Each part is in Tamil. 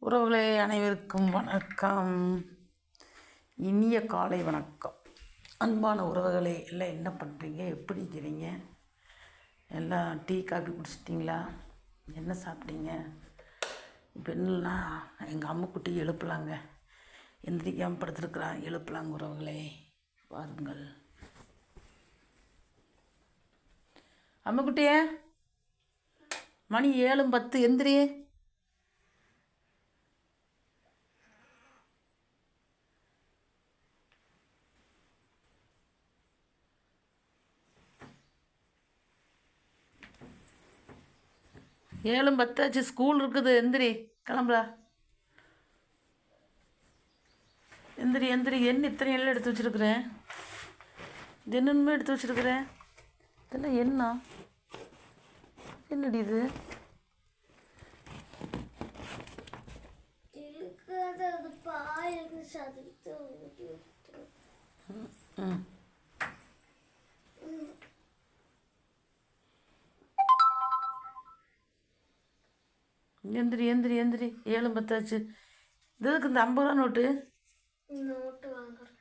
உறவுகளே அனைவருக்கும் வணக்கம். இனிய காலை வணக்கம். அன்பான உறவுகளே எல்லாம் என்ன பண்ணுறீங்க எப்படி இருக்கிறீங்க? எல்லாம் டீ காஃபி குடிச்சிட்டிங்களா? என்ன சாப்பிட்டீங்க? இப்போ என்னன்னா எங்கள் அம்முக்குட்டி எழுப்பலாங்க. எந்திரிக்காமல் படுத்துருக்குறான் எழுப்பலாங்க உறவுகளே. பாருங்கள் அம்முக்குட்டியே மணி ஏழும் பத்து. எந்திரி. ஏழும் பத்தாச்சு ஸ்கூல் இருக்குது. எந்திரி கிளம்புடா எந்திரி எந்திரி. என்ன இத்தனை எல்லாம் எடுத்து வச்சிருக்கிறேன். என்னென்னமே எடுத்து வச்சிருக்கிறேன். இதெல்லாம் என்ன என்னடி இது? விட்டு ம். எந்திரி எந்திரி எந்திரி. ஏழு பத்தாச்சு. இது எதுக்கு இந்த ஐம்பது ரூபா நோட்டு? நோட்டு வாங்குறது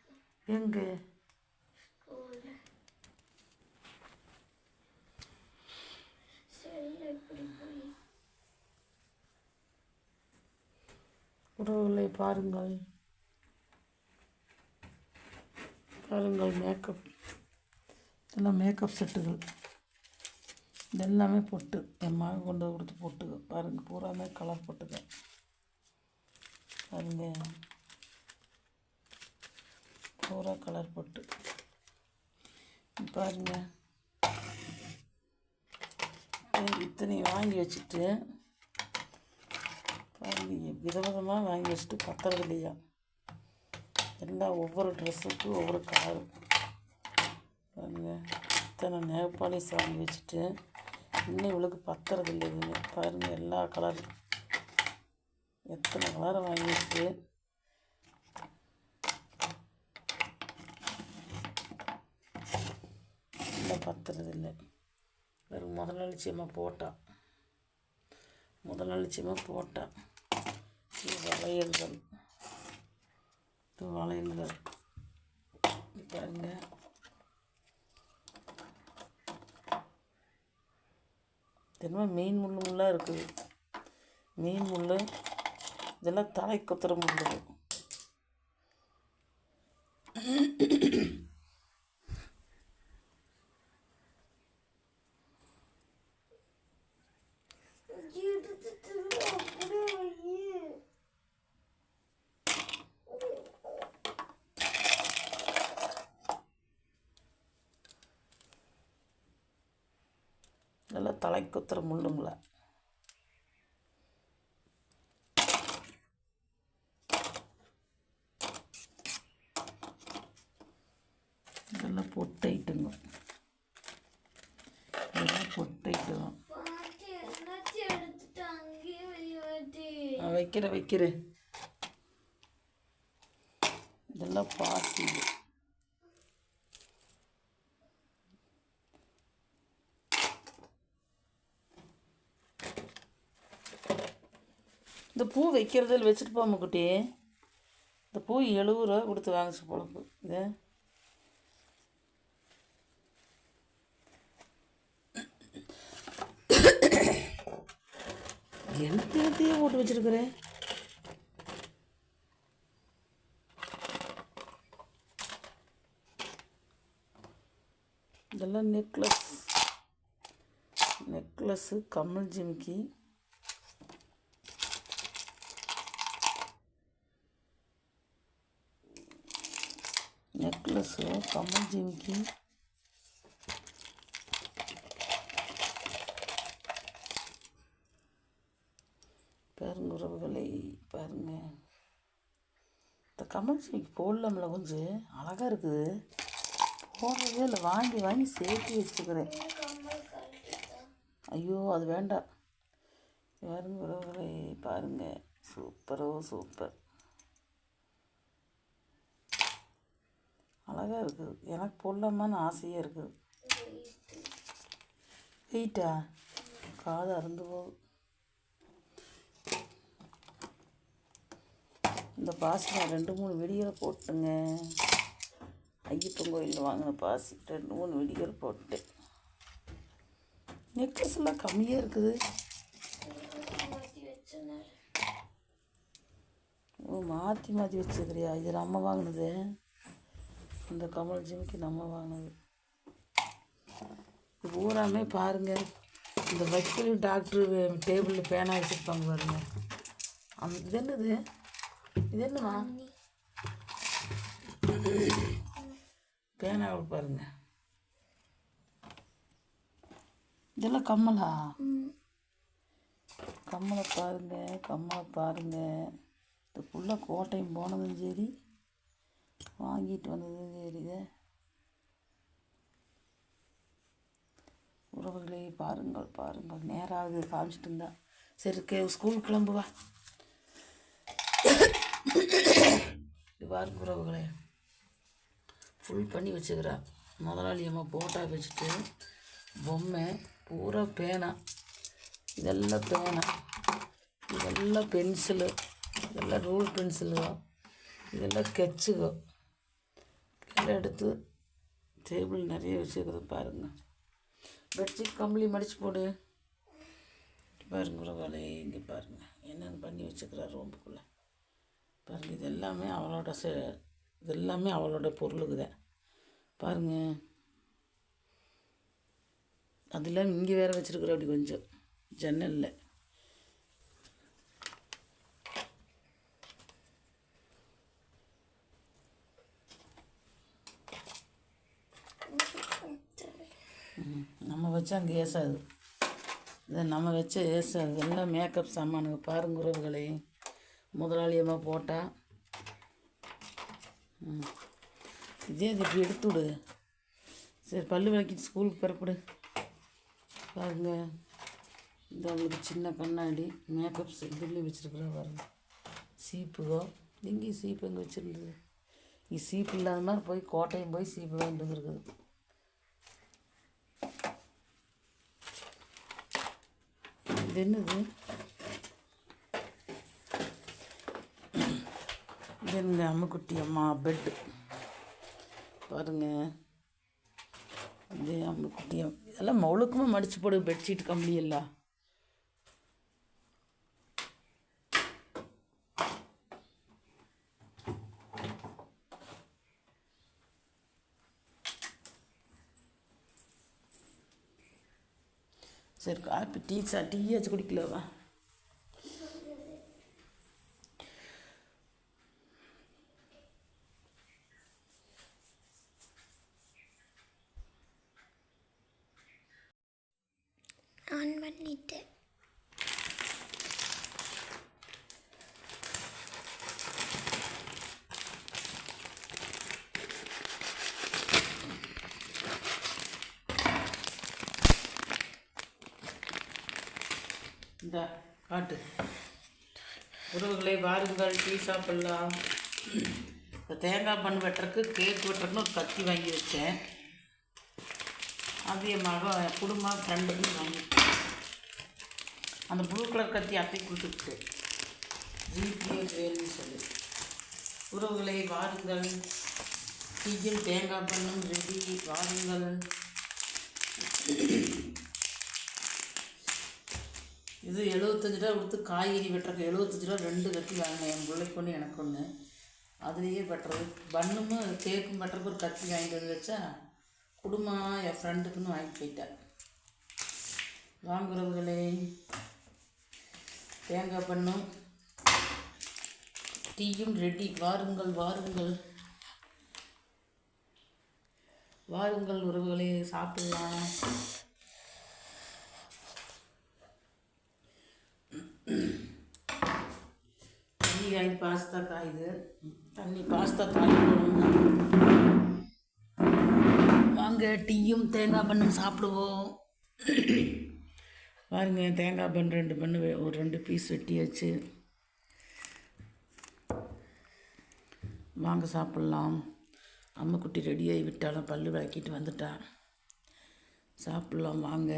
எங்கே? உறவுகளை பாருங்கள். பாருங்கள் மேக்கப். இதெல்லாம் மேக்கப் செட்டுகள். இதெல்லாமே பொட்டு என் மகன் கொண்டு கொடுத்து போட்டு பாருங்கள் பூராமே கலர் பொட்டுக பாருங்க. பூரா கலர் பொட்டு. பாருங்க. இத்தனை- இத்தனை வாங்கி வச்சுட்டு பாருங்க விதவிதமாக வாங்கி வச்சுட்டு பத்துறது இல்லையா? எல்லாம் ஒவ்வொரு ட்ரெஸ்ஸுக்கும் ஒவ்வொரு கலர் பாருங்க. இத்தனை நேபாளிஸ் வாங்கி வச்சுட்டு இன்னும் இவளுக்கு பத்துறது இல்லை எதுவுமே பாருங்க எல்லா கலர் எத்தனை கலரை வாங்கியிருக்கு? இன்னும் இல்லை பத்துறது இல்லை வெறும் முதலாளிச்சியமாக போட்டான் முதல் போட்டா. இது வளையல்கள். வளையல்கள். பாருங்கள் என்னமோ மீன் முள் முள்ளாக இருக்குது. மீன் முள் இதெல்லாம் தலை குத்துற முள்ளு எடுத்துட்டு அப்படியே வை. இதெல்லாம் தலை குத்துற முள்ளுங்களா இதெல்லாம் பொட்டைட்டுங்க. இதெல்லாம் பொட்டைட்டுங்க பாட்டி எல்லாத்தையும் எடுத்துட்டு அங்கேயே வை பாட்டி நான் வைக்கிறேன் வைக்கிறேன். இதெல்லாம் பாத்தி இந்த பூ வைக்கிறதில் வச்சுட்டு போமா குட்டி இந்த பூ எழுபது ரூபா கொடுத்து வாங்கிச்சு பொழப்பு இது. எழுத்து போட்டு வச்சுருக்குறேன் இதெல்லாம் நெக்லஸ் நெக்லஸ்ஸு கமல் ஜிமிக்கி. நெக்லஸ்ஸு கம்மல் ஜிமிக்கி. பாருங்க உறவுகளை பாருங்க. இந்த கம்மல் ஜிமிக்கி போடலாம்ல கொஞ்சம் அழகாக இருக்குது. போடுறதே இல்லை. வாங்கி வாங்கி சேர்த்து வச்சுருக்கிறேன் ஐயோ அது வேண்டாம். பாருங்க உறவுகளை பாருங்க. சூப்பரோ சூப்பர். அழகாக இருக்குது எனக்கு போடலாமான்னு ஆசையாக இருக்குது வெயிட்டா? காது அருந்து போகுது. இந்த பாசி நான் ரெண்டு மூணு வெடிகள் போட்டுங்க ஐயப்பன் கோயிலில் வாங்கின பாசி ரெண்டு மூணு வெடிகள் போட்டேன் நெக்லஸ் எல்லாம் கம்மியாக இருக்குது. மாற்றி மாற்றி மாற்றி வச்சுக்கிறியா இது நம்ம வாங்கினது. இந்த கமல் ஜிமிக்கு நம்ம வாங்கினது. இது பூராமே பாருங்கள் இந்த வக்கீல் டாக்டர் டேபிளில் பேனா வச்சுருப்பாங்க பாருங்க. அந்த இது என்னது? இது என்னம்மா பேனாவில் பாருங்க. இதெல்லாம் கம்மலா? கம்மலை பாருங்க கம்மலை பாருங்க. இந்த ஃபுல்லாக கோட்டையும் போனதும் சரி. வாங்கிட்டு வந்தது தெரியுது. உறவுகளை பாருங்கள் பாருங்கள். நேரம் ஆகுது காமிச்சிட்டு இருந்தா. சரி கே ஸ்கூல் கிளம்புவா பாருங்க உறவுகளே. ஃபுல் பண்ணி வச்சுக்கிறா. முதலாளி அம்மா போட்டா வச்சுட்டு பொம்மை பூரா பேனா. இதெல்லாம் பேனா. இதெல்லாம் பென்சிலு இதெல்லாம் ரூல் பென்சிலு இதெல்லாம் ஸ்கெட்சுகோ இதெல்லாம் எடுத்து டேபிள் நிறைய வச்சுருக்குது பாருங்கள் பெட்ஷீட் கம்பளி மடித்து போடு. இங்க பாருங்க உறவாளே இங்கே பாருங்கள் என்னென்னு பண்ணி வச்சுக்கிறார் ரூம்புக்குள்ளே. பாருங்கள் இது எல்லாமே அவளோட செ இது எல்லாமே அவளோட பொருளுக்குதான் பாருங்கள் அதெல்லாம் இங்கே வேறு வச்சுருக்குற அப்படி கொஞ்சம். ஜன்னலில் ம், நம்ம வச்சா அங்கே ஏசாது. இதை நம்ம வச்சு ஏசாது. எல்லாம் மேக்கப் சாமானுங்க பாருங்க உறவுகளை. முதலாளியமாக போட்டால் இதே இது இப்படி எடுத்து விடு. சரி பல்லு விளக்கிட்டு ஸ்கூலுக்கு பிறப்பிடு. பாருங்க. இந்த அவங்களுக்கு சின்ன கண்ணாடி மேக்கப் இதுலேயும் வச்சுருக்குறா பாருங்க. சீப்புகோ எங்கேயும் சீப்பு எங்கே வச்சுருந்தது? இங்கே சீப்பு இல்லாத மாதிரி போய் கோட்டையும் போய் சீப்பு வாங்கிட்டு வந்துருக்குது. இது என்னது? இது என்னங்க அம்முக்குட்டி அம்மா பெட்டு பாருங்க. இது அம்முக்குட்டி இதெல்லாம் மவுளுக்குமே மடித்து போடு பெட்ஷீட் கம்பளி எல்லாம். சரி காப்பி டீ சா டீயாச்சும் குடிக்கலவா? இந்த காட்டு. உறவுகளை வாருங்கள் டீ சாப்பிட்லாம். இந்த தேங்காய் பண் வெட்டுறக்கு கேக் வெட்டுறக்குன்னு ஒரு கத்தி வாங்கி வச்சேன். அது என் மக குடும்பம் ஃப்ரெண்டுக்கு வாங்கிட்டேன். அந்த ப்ளூ கலர் கத்தி அத்தை கொடுத்துருக்கு ஜிபிஎஸ் வேல்னு சொல்லி. உறவுகளை வாருங்கள். டீயும் தேங்காய் பண்ணும் ரெடி. வாருங்கள். இது எழுபத்தஞ்சு ரூபா கொடுத்து காய்கறி வெட்டுறக்கு எழுபத்தஞ்சு ரூபா ரெண்டு கத்தி வாங்கினேன். என் பிள்ளைக்கு ஒன்று எனக்கு ஒன்று அதுலேயே வெட்டுறது. பண்ணும் கேக்கும் வெட்டுறதுக்கு ஒரு கத்தி வாங்கிட்டு வந்து வச்சா குடும்பம் என் ஃப்ரெண்டுக்குன்னு வாங்கிட்டு போயிட்டேன். வாங்குறவர்களே தேங்காய் பண்ணும் டீயும் ரெடி வாருங்கள் வாருங்கள். வாருங்கள் உறவுகளே சாப்பிடலாம். தண்ணி பாஸ்தா காயுது தண்ணி பாஸ்தா காய் வாங்க டீயும் தேங்காய் பண்ணும் சாப்பிடுவோம். பாருங்க தேங்காய் பன் ரெண்டு பண்ணு ஒரு ரெண்டு பீஸ் வெட்டியாச்சு. வாங்க சாப்பிட்லாம். அம்முக்குட்டி ரெடியாகி விட்டாலும் பல்லு விளக்கிட்டு வந்துட்டா. சாப்பிட்லாம் வாங்க.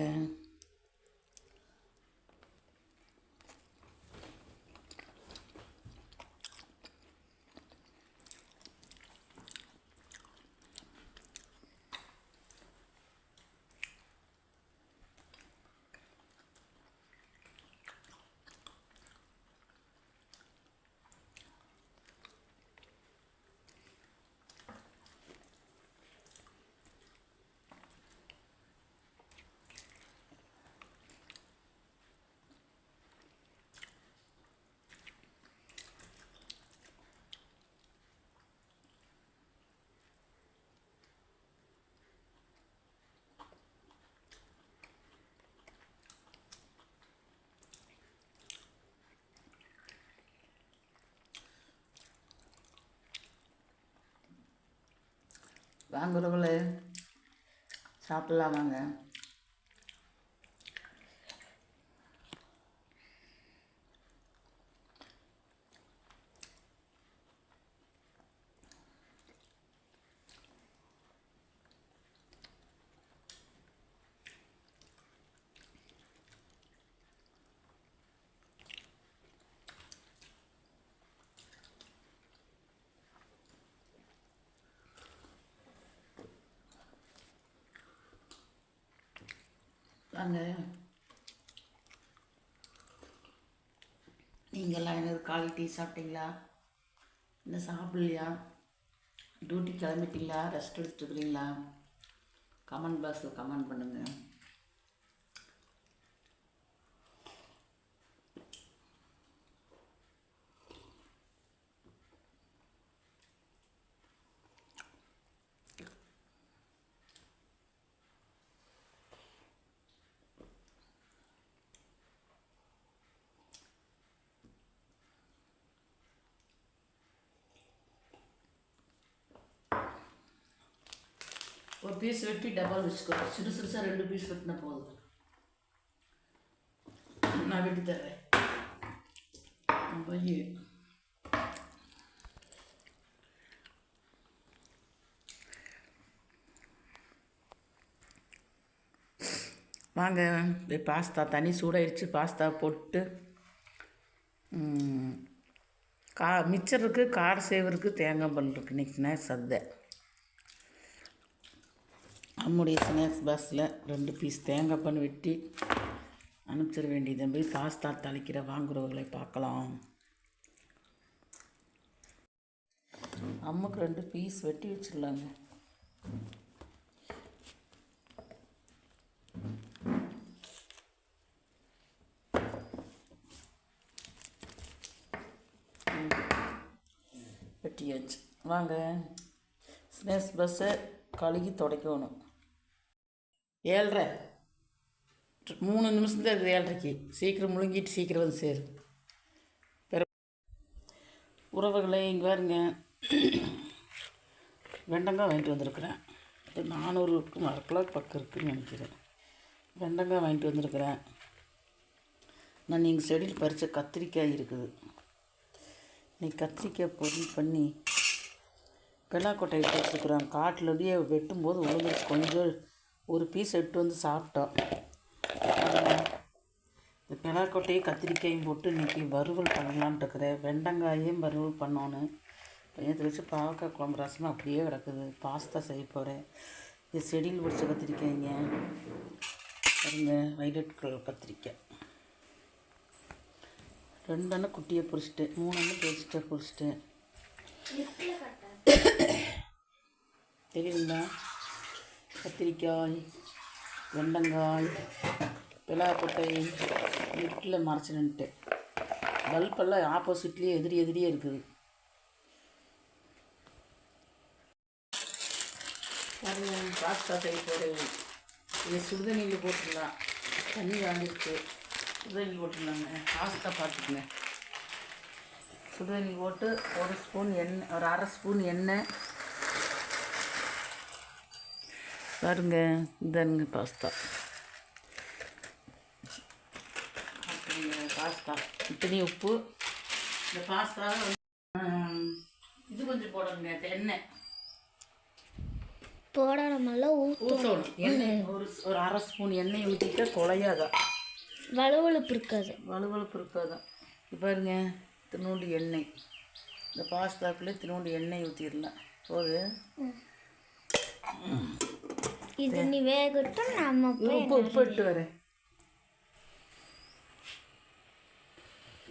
வாங்குறவங்களே சாப்பிட்லாம் வாங்க. வாங்க நீங்கள்லாம் என்ன காலை டீ சாப்பிட்டீங்களா? இன்னும் சாப்பிட்லையா? டியூட்டி கிளம்பிட்டீங்களா? ரெஸ்ட் எடுத்துக்கிறீங்களா? கமெண்ட் பாக்ஸில் கமெண்ட் பண்ணுங்கள் ஒரு பீஸ் வெட்டி டப்பால் வச்சுக்கோ. சிறு சிறுசாக ரெண்டு பீஸ் வெட்டினா போதும். நான் வெட்டி தரேன் போய் வாங்க பாஸ்தா. தண்ணி சூடாயிடுச்சு பாஸ்தா போட்டு கா மிச்சருக்கு இருக்குது கார தேங்காய் பால் இருக்குது இன்னைக்கு சந்தை நம்முடைய ஸ்நாக்ஸ் பாக்ஸில் ரெண்டு பீஸ் தேங்காய் பண்ணு வெட்டி அனுப்பிச்சிட வேண்டியது. போய் பாஸ்தா தாளிக்கிற வாங்குறவர்களை பார்க்கலாம். அம்முக்கு ரெண்டு பீஸ் வெட்டி வச்சிடலாங்க. வெட்டியாச்சு. வாங்க. ஸ்நாக்ஸ் பஸ்ஸை கழுகி துடைக்கணும். ஏழ்ரை. மூணு நிமிஷம் தான் இருக்குது ஏழ்ரைக்கு. சீக்கிரம் முழுங்கிட்டு சீக்கிரம் வந்து சேரு. பிற உறவுகளை இங்கே பாருங்க. வெண்டங்காய் வாங்கிட்டு வந்திருக்கிறேன். இது நானூறுக்கும் அரை கிலோ பக்கம் இருக்குதுன்னு நினைக்கிறேன். வெண்டங்காய் வாங்கிட்டு வந்திருக்கிறேன். நான் நீங்கள் செடியில் பறித்த கத்திரிக்காய் இருக்குது. இன்னைக்கு கத்திரிக்காய் பொரியல் பண்ணி பெலாக்கொட்டை எடுத்து வச்சுருக்குறேன். காட்டிலேயே வெட்டும்போது விழுந்துருச்சு கொஞ்சம் ஒரு பீஸ் எடுத்து வந்து சாப்பிட்டோம். இந்த பெலாக்கொட்டையும் கத்திரிக்காயும் போட்டு இன்றைக்கி வறுவல் பண்ணலான்ட்டு இருக்கிறேன் வெண்டங்காயும் வறுவல் பண்ணணும் பையத்தை வச்சு பாவக்காய் குழம்பு ரசம் அப்படியே கிடக்குது. பாஸ்தா செய்ய போகிறேன் இது செடியில் பிடிச்ச கத்திரிக்காய்ங்க. பாருங்க வைலட் கலர் கத்திரிக்காய். ரெண்டு அண்ணன் குட்டியை பொரிச்சிட்டேன் மூணு அண்ணன் லிஃப்ட்டில் கட்டாது தெரியுங்களா கத்திரிக்காய் வெண்டங்காய் பிளாக்கொட்டை லிஃப்ட்டில் மறைச்சினுட்டு பல்பெல்லாம் ஆப்போசிட்லேயே எதிரி எதிரியே இருக்குது. பாஸ்தா செய்ய போகிறேன் இது சுடுதண்ணியில் போட்டுடலாம் தண்ணி வாங்கிருக்கு சுடுதண்ணி போட்டுடலாங்க பாஸ்தா பார்த்துக்குங்க. சுடுதண்ணி போட்டு ஒரு ஸ்பூன் எண்ணெய் ஒரு அரை ஸ்பூன் எண்ணெய் பாருங்க இதானுங்க பாஸ்தா. அப்படிங்க பாஸ்தா. இத்தனி உப்பு. இந்த பாஸ்தா இது கொஞ்சம் போடணுங்க எண்ணெய். போடணுமெல்லாம் ஊற்றும் ஊற்றணும் எண்ணெய் ஒரு ஒரு அரை ஸ்பூன் எண்ணெய் ஊற்றிட்டு குழையாதான் வலுவழுப்பு இருக்காது. வலுவழுப்பு இருக்காதான் இப்போ பாருங்க திருநூண்டு எண்ணெய். இந்த பாஸ்தாக்குள்ளே திருநூண்டு எண்ணெய் ஊற்றிடலாம் போது. இது நீ வேகட்டும் நம்ம இது போய் உப்பு உப்பு இட்டு வரேன்.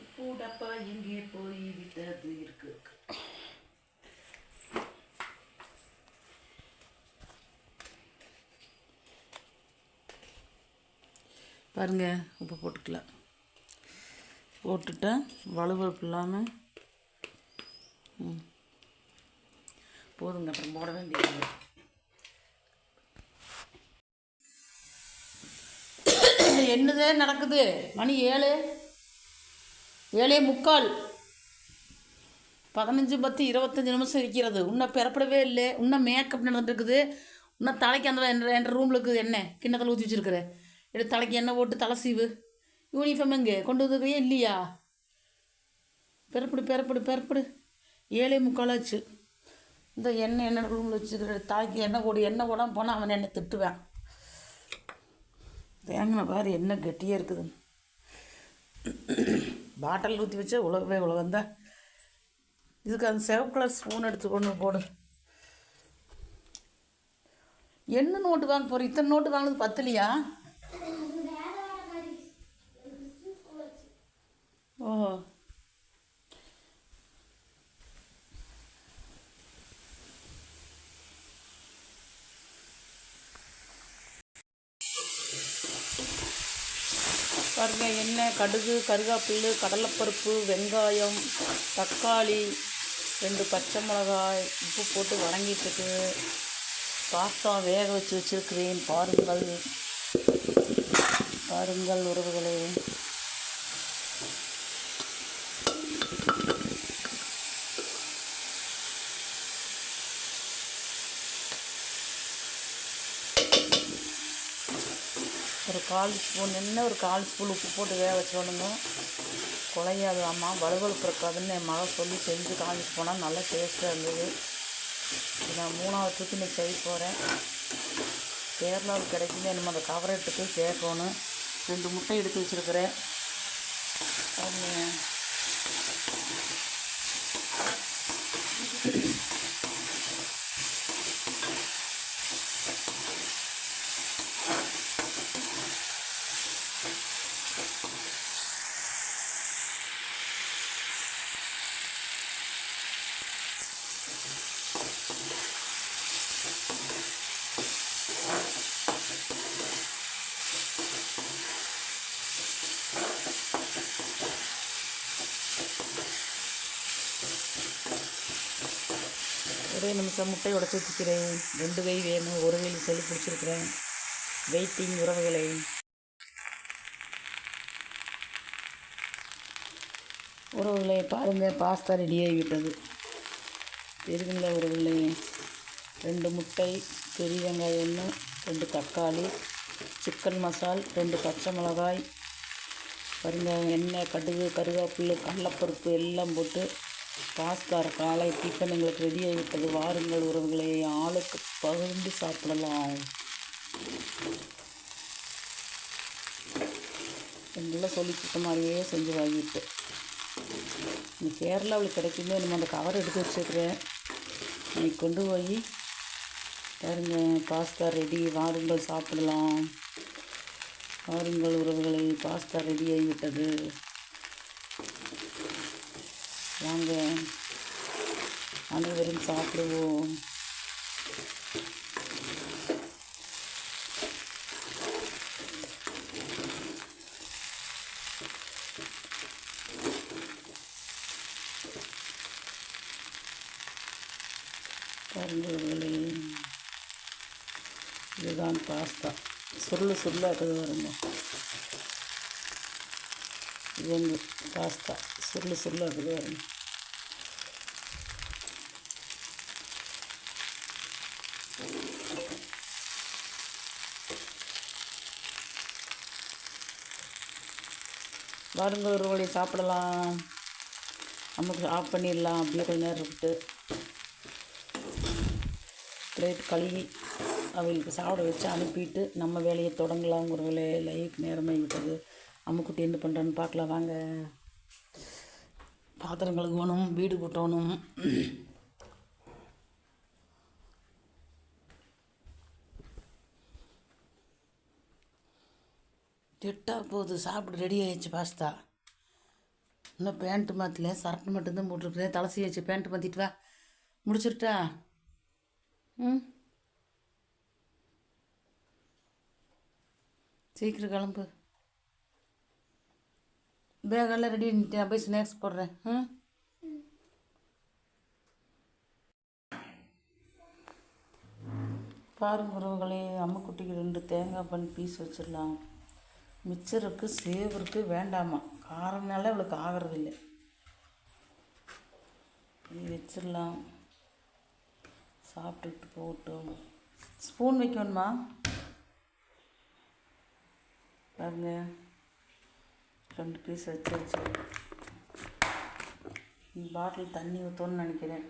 உப்பு டப்பா எங்கே போய் விட்டது இருக்கு? பாருங்க உப்பு போட்டுக்கலாம். போட்டுட்டா வலுவழுப்பு இல்லாமல் ம். போதுங்க அப்புறம் போட வேண்டியது என்னதே நடக்குது? மணி ஏழு. ஏழே முக்கால். பதினஞ்சு பத்து இருபத்தஞ்சி நிமிஷம் இருக்கிறது. இன்னும் பிறப்படவே இல்லை. இன்னும் மேக்கப் நடந்துட்டுருக்குது இன்னும் தலைக்கு அந்த என் என் ரூமில் இருக்குது என்ன கிண்ணத்தில் ஊற்றி வச்சுருக்குற எடுத்து தலைக்கு எண்ணெய் போட்டு தலை சீவு. யூனிஃபார்ம் எங்கே? கொண்டு வந்துருக்கிறியா இல்லையா? பிறப்படு பிறப்படு பிறப்படு. ஏழே முக்காலாச்சு இந்த எண்ணெய் என்ன ரூமில் வச்சுக்கிற தலைக்கு எண்ணெய் போடு எண்ணெய் போடாமல் போனால் அவன் என்னை திட்டுவேன். தேங்கின பாரு என்ன கெட்டியாக இருக்குதுன்னு. பாட்டில் ஊற்றி வச்சா உலகவே உலகந்தான் இதுக்கு அந்த சிவப்பு கலர் ஸ்பூன் எடுத்து கொண்டு போடு. என்ன நோட்டு வாங்க போகிற இத்தனை நோட்டு வாங்கினது பத்தலையா? ஓ பாருங்கள் எண்ணெய் கடுகு கருவேப்பிலை கடலைப்பருப்பு வெங்காயம் தக்காளி ரெண்டு பச்சை மிளகாய் உப்பு போட்டு வணங்கிட்டுருக்கு. பாஸ்தா வேக வச்சு வச்சுருக்கிறேன். பாருங்கள். பாருங்கள் உறவுகளே. ஒரு கால் ஸ்பூன் என்ன ஒரு கால் ஸ்பூன் உப்பு போட்டு வேக வச்சோனுங்க குழையாது அம்மா வலுவலுப்பு இருக்காதுன்னு என் மகள் சொல்லி செஞ்சு காஞ்சி போனால் நல்லா டேஸ்ட்டாக இருந்தது. நான் மூணாவது தூக்கி இன்னைக்கு செய்ய போகிறேன் கேரளாவில் கிடைக்குமே நம்ம அந்த கவரை எடுத்து கேட்கணும் ரெண்டு முட்டை எடுத்து வச்சுருக்கிறேன் பாருங்க. ஒரே நிமிஷம் முட்டை உடச்சி வச்சுக்கிறேன். ரெண்டு கை வேணும். ஒரு கையில் செல்லு பிடிச்சிருக்கிறேன். வெயிட்டிங் உறவுகளை. உறவுகளை பாருங்கள் பாஸ்தா ரெடி ஆகிவிட்டது. தெரியுங்களா உறவுகளே. ரெண்டு முட்டை பெரிய வெங்காயம் ஒன்று ரெண்டு தக்காளி சிக்கன் மசால் ரெண்டு பச்சை மிளகாய். பாருங்க எண்ணெய் கடுகு கருவேப்பிலை கடலைப்பருப்பு எல்லாம் போட்டு பாஸ்கார காலை டிஃபன் எங்களுக்கு ரெடி ஆகிவிட்டது. வாருங்கள் உறவுகளை ஆளுக்கு பகிர்ந்து சாப்பிடலாம். எங்கெல்லாம் சொல்லி மாதிரியே செஞ்சு வாங்கிட்டு இந்த கேரளாவில் கிடைக்குமே நம்ம அந்த கவர் எடுத்து வச்சுருக்கிறேன். இன்னைக்கு கொண்டு போய் பாருங்க பாஸ்தா ரெடி வாருங்கள் சாப்பிடலாம். வாருங்கள் உறவுகளை பாஸ்தா ரெடி ஆகிவிட்டது. வாங்க. அனைவரும் சாப்பிடுவோம். பாருங்களே இதுதான் பாஸ்தா. சுருள் சுருளாக வருங்க இது வந்து பாஸ்தா. சுருள் சுருளாக வருங்க வருங்க ஒரு வழி சாப்பிடலாம். நமக்கு ஆஃப் பண்ணிடலாம் அப்படியே கொஞ்ச நேரம் விட்டு பிளேட் கழுவி அவங்களுக்கு சாப்பிட வச்சு அனுப்பிட்டு நம்ம வேலையை தொடங்கலாம் ஒரு வேலையை லைஃப் நேரமாகி விட்டது. அம்முக்குட்டி என்ன பண்ணுறான்னு பார்க்கலாம் வாங்க. பாத்திரம் கழுவணும் வீடு கூட்டணும். எட்டா போகுது சாப்பிட்டு ரெடி ஆயிடுச்சு பாஸ்தா இன்னும் பேண்ட்டு மாற்றல சரட்டு மட்டும்தான் போட்டிருக்குறேன். தலை வச்சு பேண்ட்டு மாற்றிட்டு வா. முடிச்சிருட்டா ம். சீக்கிரம் கிளம்பு. பேகெல்லாம் ரெடி பண்ணிட்டேன். நான் போய் ஸ்நாக்ஸ் போடுறேன். ம். பாருங்க உறவுகளே அம்முக்குட்டிக்கு ரெண்டு தேங்காய் பண்ணி பீஸ் வச்சிடலாம். மிச்சருக்கு சேவருக்கு வேண்டாமா? காரம்னால இவளுக்கு ஆகிறதில்ல. இது வச்சிடலாம். சாப்பிட்டுட்டு போகட்டும். ஸ்பூன் வைக்கணுமா? பாருங்க. ரெண்டு பீஸ் வச்சாச்சு. பாட்டில் தண்ணி ஊற்றணும்னு நினைக்கிறேன்.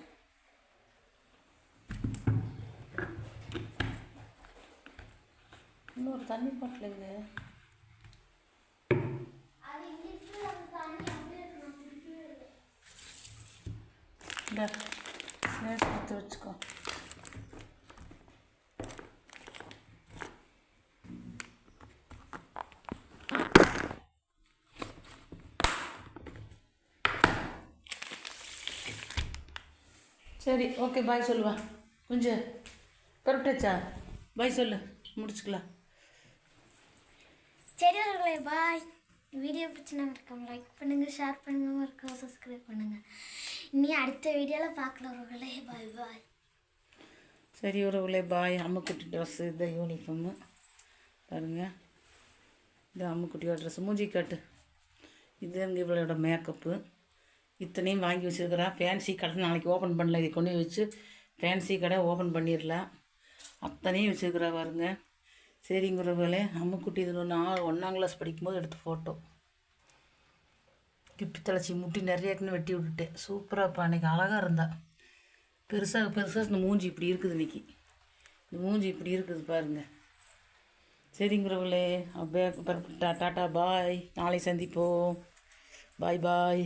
இன்னொரு தண்ணி பாட்டில் எங்க அது இங்க இருக்கு, அது தண்ணி அப்படியே இருக்கு, நான் குடிக்கவே இல்லை. இந்த சேர்த்து எடுத்து வச்சுக்கோ சரி ஓகே பாய் சொல்லுவா கொஞ்சம் பரப்பிட்டாச்சா பாய் சொல்லு முடிச்சுக்கலாம். சரி பாய் வீடியோ பிரச்சனை மறக்காம லைக் பண்ணுங்கள் ஷேர் பண்ணுங்க மறக்காம சப்ஸ்கிரைப் பண்ணுங்கள் இனி அடுத்த வீடியோவில் பார்க்கலவர்களே பாய் பாய் சரி உறவுகளே பாய் அம்முக்குட்டி ட்ரெஸ்ஸு இந்த யூனிஃபார்மு பாருங்கள் இது அம்முக்குட்டியோட ட்ரெஸ் மூஞ்சி கட்டு. இது எங்கள் இவளோட மேக்கப்பு இத்தனையும் வாங்கி வச்சுருக்கிறா. ஃபேன்சி கடை நாளைக்கு ஓப்பன் பண்ணல. இதை கொண்டு வச்சு ஃபேன்சி கடை ஓப்பன் பண்ணிடலாம். அத்தனையும் வச்சுருக்கிறா பாருங்கள் சரிங்க உறவுகளே அம்முக்குட்டி இது ஒன்று ஆ ஒன்றாம் கிளாஸ் படிக்கும்போது எடுத்த ஃபோட்டோ கிப்பி தலைச்சி முட்டி நிறையாக்குன்னு வெட்டி விட்டுட்டேன் சூப்பராக அன்றைக்கி அழகாக இருந்தா. பெருசாக பெருசாக இந்த மூஞ்சி இப்படி இருக்குது இன்றைக்கி இந்த மூஞ்சி இப்படி இருக்குது பாருங்கள் சரிங்கிறவங்களே அப்படியே டாட்டா பாய். நாளை சந்திப்போம். பாய் பாய்.